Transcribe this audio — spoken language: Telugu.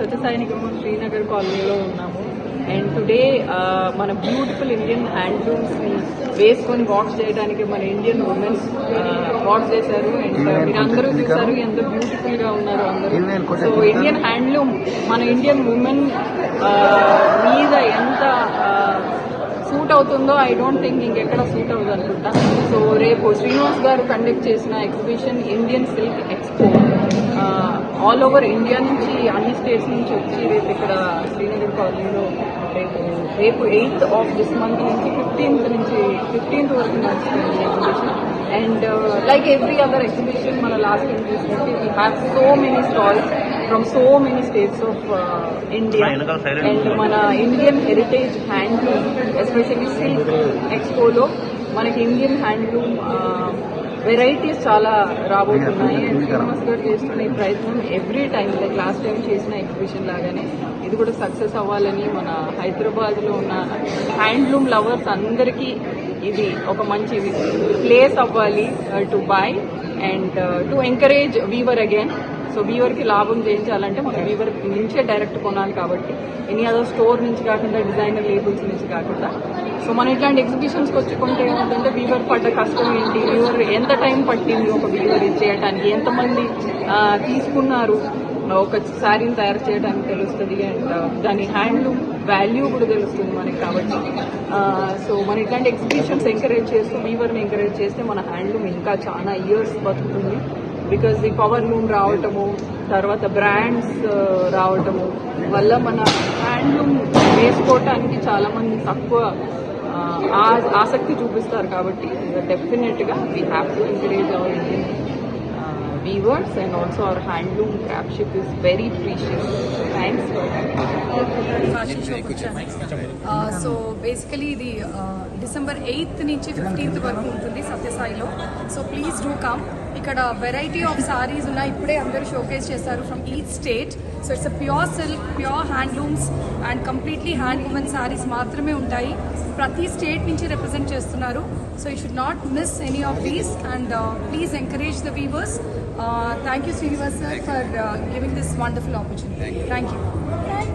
సత్యసాయినిగమం శ్రీనగర్ కాలనీలో ఉన్నాము. అండ్ టుడే మన బ్యూటిఫుల్ ఇండియన్ హ్యాండ్లూమ్స్ని వేసుకొని వాక్ చేయడానికి మన ఇండియన్ ఉమెన్స్ వాక్ చేశారు. అండ్ మీరు అందరూ చూసారు ఎంత బ్యూటిఫుల్గా ఉన్నారు అందరూ. సో ఇండియన్ హ్యాండ్లూమ్ మన ఇండియన్ ఉమెన్ మీద ఎంత అవుతుందో ఐ డోంట్ థింక్ ఇంకెక్కడ సూట్ అవ్వదు అనుకుంటా. సో రేపు శ్రీనివాస్ గారు కండక్ట్ చేసిన exhibition Indian silk expo. All over India నుంచి అన్ని స్టేట్స్ నుంచి వచ్చి రేపు ఇక్కడ శ్రీనగర్ కాలనీలో రేపు రేపు ఎయిత్ ఆఫ్ దిస్ మంత్ నుంచి ఫిఫ్టీన్త్ నుంచి ఫిఫ్టీన్త్ వరకు నడుస్తుంది exhibition. And like every other exhibition మన లాస్ట్ టైం చూసినట్టు we have so many stalls from so many states of India and మన Indian heritage handloom especially silk ఎక్స్పోలో మనకి ఇండియన్ హ్యాండ్లూమ్ వెరైటీస్ చాలా రాబోతున్నాయి. అండ్ శ్రీనివాస్ గారు చేస్తున్న ఈ ప్రయత్నం every time like last time చేసిన ఎగ్జిబిషన్ లాగానే ఇది కూడా సక్సెస్ అవ్వాలని మన హైదరాబాద్లో ఉన్న హ్యాండ్లూమ్ లవర్స్ అందరికీ ఇది ఒక మంచి ప్లేస్ అవ్వాలి to buy and to encourage weaver again so వీవర్కి లాభం చేయించాలంటే మనం వీవర్ నుంచే డైరెక్ట్ కొనాలి కాబట్టి ఎనీ అదర్ స్టోర్ నుంచి కాకుండా డిజైనర్ లేబుల్స్ నుంచి కాకుండా. సో మనం ఇట్లాంటి ఎగ్జిబిషన్స్కి వచ్చుకుంటే ఏంటంటే వీవర్ పడ్డ కష్టం ఏంటి? వీవర్ ఎంత టైం పట్టింది ఒక వీవర్ ఇది చేయడానికి ఎంతమంది తీసుకున్నారు? ఒక శారీని తయారు చేయడానికి తెలుస్తుంది అండ్ దాని హ్యాండ్లూమ్ వాల్యూ కూడా తెలుస్తుంది మనకి కాబట్టి. సో మన ఇట్లాంటి ఎగ్జిబిషన్స్ ఎంకరేజ్ చేస్తూ వీవర్ని ఎంకరేజ్ చేస్తే మన హ్యాండ్లూమ్ ఇంకా చాలా ఇయర్స్ బతుకుతుంది. బికాజ్ ఈ పవర్ లూమ్ రావటము తర్వాత బ్రాండ్స్ uh, రావటము వల్ల మన హ్యాండ్లూమ్ వేసుకోవటానికి చాలామంది తక్కువ uh, ఆ, ఆసక్తి చూపిస్తారు కాబట్టి డెఫినెట్గా we have to encourage our Indian weavers and also our handloom craftship is very precious thanks for so basically ఇది డిసెంబర్ ఎయిత్ నుంచి ఫిఫ్టీన్త్ వరకు ఉంటుంది సత్యసాయిలో. సో ప్లీజ్ డూ కమ్ ఇక్కడ వెరైటీ ఆఫ్ సారీస్ ఉన్నాయి. ఇప్పుడే అందరూ షోకేస్ చేస్తారు from each state so it's a pure silk pure handlooms and completely hand woven saris మాత్రమే ఉంటాయి. ప్రతి స్టేట్ నుంచి రిప్రజెంట్ చేస్తున్నారు. So you should not miss any of these and please encourage the weavers Uh, thank you, Srinivas for uh, giving this wonderful opportunity. Thank you. Thank you.